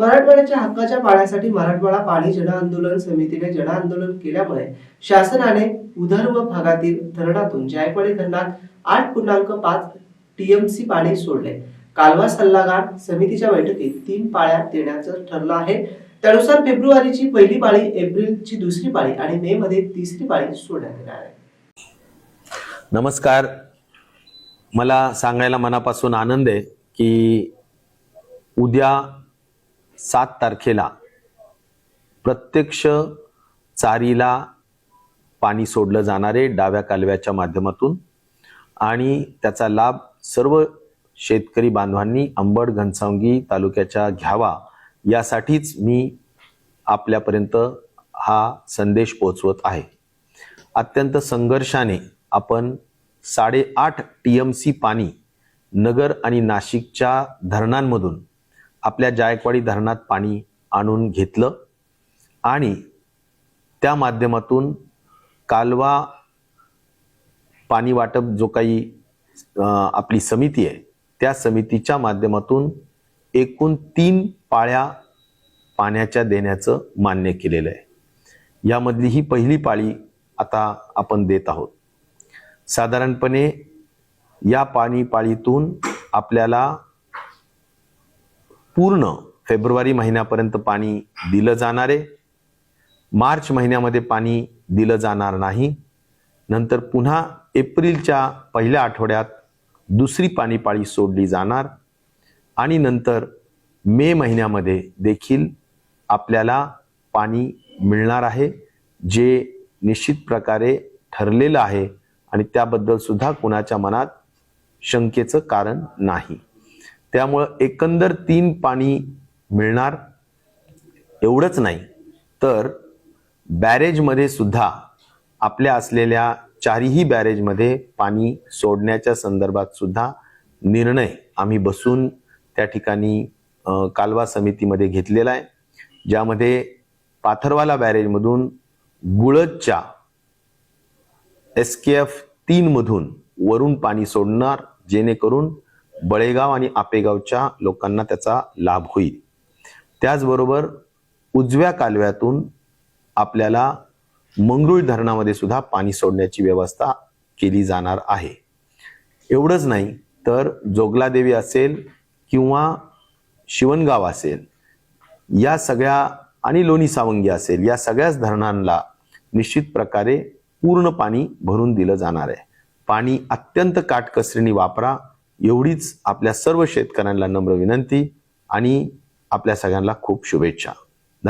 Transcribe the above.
मराठवाड्याच्या हक्काच्या पाण्यासाठी मराठवाडा पाणी जन आंदोलन समितीने जन आंदोलन केल्यामुळे शासनाने उधर्व भागातील धरणातून जायकवाडी धरणात आठ पूर्णांक पाच टीएमसी पाणी सोडले. कालवा सल्लागार समितीच्या बैठकीत तीन पाळ्या देण्याचं ठरलं आहे. त्यानुसार फेब्रुवारीची पहिली पाळी एप्रिलची दुसरी पाळी आणि मे मध्ये तिसरी पाळी सोडण्यात येणार आहे. नमस्कार. मला सांगायला मनापासून आनंद आहे की उद्या सात तारखेला प्रत्यक्ष चारीला पाणी सोडलं जाणार आहे डाव्या कालव्याच्या माध्यमातून आणि त्याचा लाभ सर्व शेतकरी बांधवांनी अंबड घनसावंगी तालुक्याच्या घ्यावा यासाठीच मी आपल्यापर्यंत हा संदेश पोहोचवत आहे. अत्यंत संघर्षाने आपण साडेआठ टी एम सी पाणी नगर आणि नाशिकच्या धरणांमधून आपल्या जायकवाडी धरणात पाणी आणून घेतलं आणि त्या माध्यमातून कालवा पाणी वाटप जो काही आपली समिती आहे त्या समितीच्या माध्यमातून एकूण तीन पाळ्या पाण्याच्या देण्याचं मान्य केलेलं आहे. यामधली ही पहिली पाळी आता आपण देत आहोत. साधारणपणे या पाणी पाळीतून आपल्याला पूर्ण फेब्रुवारी महिन्यापर्यंत पाणी दिलं जाणार आहे. मार्च महिन्यामध्ये पाणी दिलं जाणार नाही. नंतर पुन्हा एप्रिलच्या पहिल्या आठवड्यात दुसरी पाणीपाळी सोडली जाणार. आणि नंतर मे महिन्यामध्ये देखील आपल्याला पाणी मिळणार आहे जे निश्चित प्रकारे ठरलेलं आहे. आणि त्याबद्दल सुद्धा कुणाच्या मनात शंकेचं कारण नाही. त्यामुळं एकंदर तीन पाणी मिळणार एवढंच नाही. तर बॅरेजमध्ये सुद्धा आपल्या असलेल्या चारही बॅरेजमध्ये पाणी सोडण्याच्या संदर्भात सुद्धा निर्णय आम्ही बसून त्या ठिकाणी कालवा समितीमध्ये घेतलेला आहे. ज्यामध्ये पाथरवाला बॅरेजमधून गुळदच्या एस के एफ तीनमधून वरून पाणी सोडणार जेणेकरून बळेगाव आणि आपेगावच्या लोकांना त्याचा लाभ होईल. त्याचबरोबर उजव्या कालव्यातून आपल्याला मंगरुळ धरणामध्ये सुद्धा पाणी सोडण्याची व्यवस्था केली जाणार आहे. एवढंच नाही तर जोगलादेवी असेल किंवा शिवणगाव असेल या सगळ्या आणि लोणी सावंगी असेल या सगळ्याच धरणांना निश्चित प्रकारे पूर्ण पाणी भरून दिलं जाणार आहे. पाणी अत्यंत काटकसरीने वापरा एवढीच आपल्या सर्व शेतकऱ्यांना नम्र विनंती आणि आपल्या सगळ्यांना खूप शुभेच्छा.